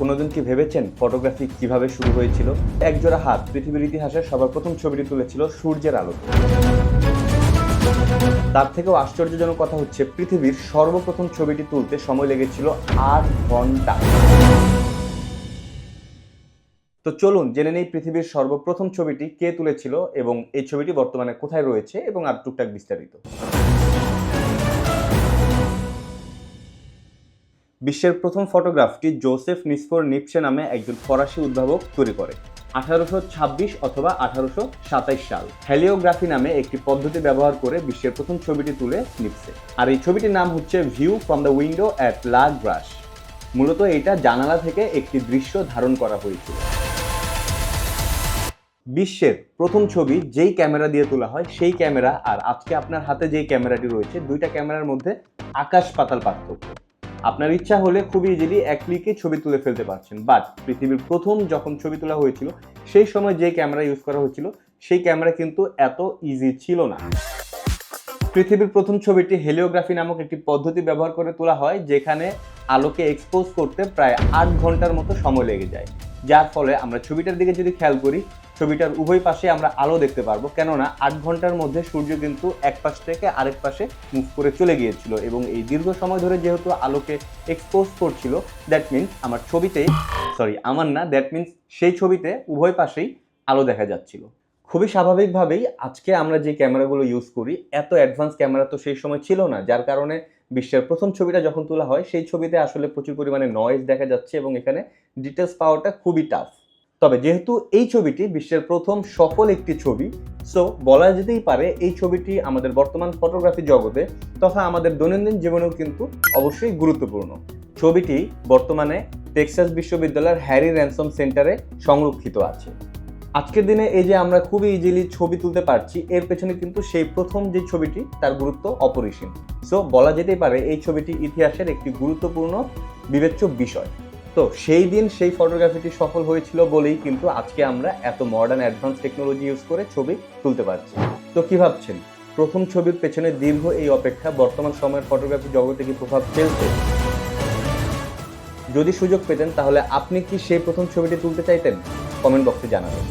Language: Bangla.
কোনোদিন কি ভেবেছেন ফটোগ্রাফি কীভাবে শুরু হয়েছিল? একজোড়া হাত পৃথিবীর ইতিহাসে সবার প্রথম ছবিটি তুলেছিল সূর্যের আলো তার থেকেও আশ্চর্যজনক কথা হচ্ছে, পৃথিবীর সর্বপ্রথম ছবিটি তুলতে সময় লেগেছিল আট ঘণ্টা। তো চলুন, জেনে নেই পৃথিবীর সর্বপ্রথম ছবিটি কে তুলেছিল এবং এই ছবিটি বর্তমানে কোথায় রয়েছে এবং আর টুকটাক বিস্তারিত। বিশ্বের প্রথম ফটোগ্রাফটি জোসেফ নিসফোর নিপসে নামে একজন ফরাসি উদ্ভাবক তৈরি করে, আঠারোশো ছাব্বিশ অথবা আঠারোশো সাতাইশ সাল। হ্যালিওগ্রাফি নামে একটি পদ্ধতি ব্যবহার করে বিশ্বের প্রথম ছবিটি তুলে নিপসে। আর এই ছবিটির নাম হচ্ছে view from the window at Le Gras মূলত এটা জানালা থেকে একটি দৃশ্য ধারণ করা হয়েছিল। বিশ্বের প্রথম ছবি যেই ক্যামেরা দিয়ে তোলা হয়, সেই ক্যামেরা আর আজকে আপনার হাতে যেই ক্যামেরাটি রয়েছে, দুইটা ক্যামেরার মধ্যে আকাশ পাতাল পার্থক্য। আপনার ইচ্ছা হলে খুবই ইজিলি এক ক্লিকে ছবি তুলে ফেলতে পারছেন। বাট পৃথিবীর প্রথম যখন ছবি তোলা হয়েছিল, সেই সময় যে ক্যামেরা ইউজ করা হয়েছিল, সেই ক্যামেরা কিন্তু এত ইজি ছিল না। পৃথিবীর প্রথম ছবিটি হেলিওগ্রাফি নামক একটি পদ্ধতি ব্যবহার করে তোলা হয়, যেখানে আলোকে এক্সপোজ করতে প্রায় আট ঘণ্টার মতো সময় লেগে যায়। যার ফলে আমরা ছবিটার দিকে যদি খেয়াল করি ছবিটার উভয় পাশে আমরা আলো দেখতে পারব। কেননা আট ঘণ্টার মধ্যে সূর্য কিন্তু এক পাশ থেকে আরেক পাশে মুভ করে চলে গিয়েছিল এবং এই দীর্ঘ সময় ধরে যেহেতু আলোকে এক্সপোজ করছিল দ্যাট মিন্স আমার ছবিতেই সরি আমার না দ্যাট মিন্স সেই ছবিতে উভয় পাশেই আলো দেখা যাচ্ছিল। খুবই স্বাভাবিকভাবেই আজকে আমরা যে ক্যামেরাগুলো ইউজ করি, এত অ্যাডভান্স ক্যামেরা তো সেই সময় ছিল না, যার কারণে বিশ্বের প্রথম ছবিটা যখন তোলা হয়, সেই ছবিতে আসলে প্রচুর পরিমাণে নয়েজ দেখা যাচ্ছে এবং এখানে ডিটেলস পাওয়াটা খুবই টাফ তবে যেহেতু এই ছবিটি বিশ্বের প্রথম সফল একটি ছবি সো বলা যেতেই পারে এই ছবিটি আমাদের বর্তমান ফটোগ্রাফি জগতে তথা আমাদের দৈনন্দিন জীবনেও কিন্তু অবশ্যই গুরুত্বপূর্ণ। ছবিটি বর্তমানে টেক্সাস বিশ্ববিদ্যালয়ের হ্যারি র্যানসম সেন্টারে সংরক্ষিত আছে। আজকের দিনে এই যে আমরা খুবই ইজিলি ছবি তুলতে পারছি, এর পেছনে কিন্তু সেই প্রথম যে ছবিটি, তার গুরুত্ব অপরিসীম। সো বলা যেতেই পারে এই ছবিটি ইতিহাসের একটি গুরুত্বপূর্ণ, বিবেচ্য বিষয়। তো সেই দিন সেই ফটোগ্রাফিটি সফল হয়েছিল বলেই কিন্তু আজকে আমরা এত মডার্ন অ্যাডভান্স টেকনোলজি ইউজ করে ছবি তুলতে পারছি। তো কী ভাবছেন? প্রথম ছবির পেছনে দীর্ঘ এই অপেক্ষা, বর্তমান সময়ের ফটোগ্রাফি জগতে কি প্রভাব ফেলছে? যদি সুযোগ পেতেন তাহলে আপনি কি সেই প্রথম ছবিটি তুলতে চাইতেন? কমেন্ট বক্সে জানাবেন।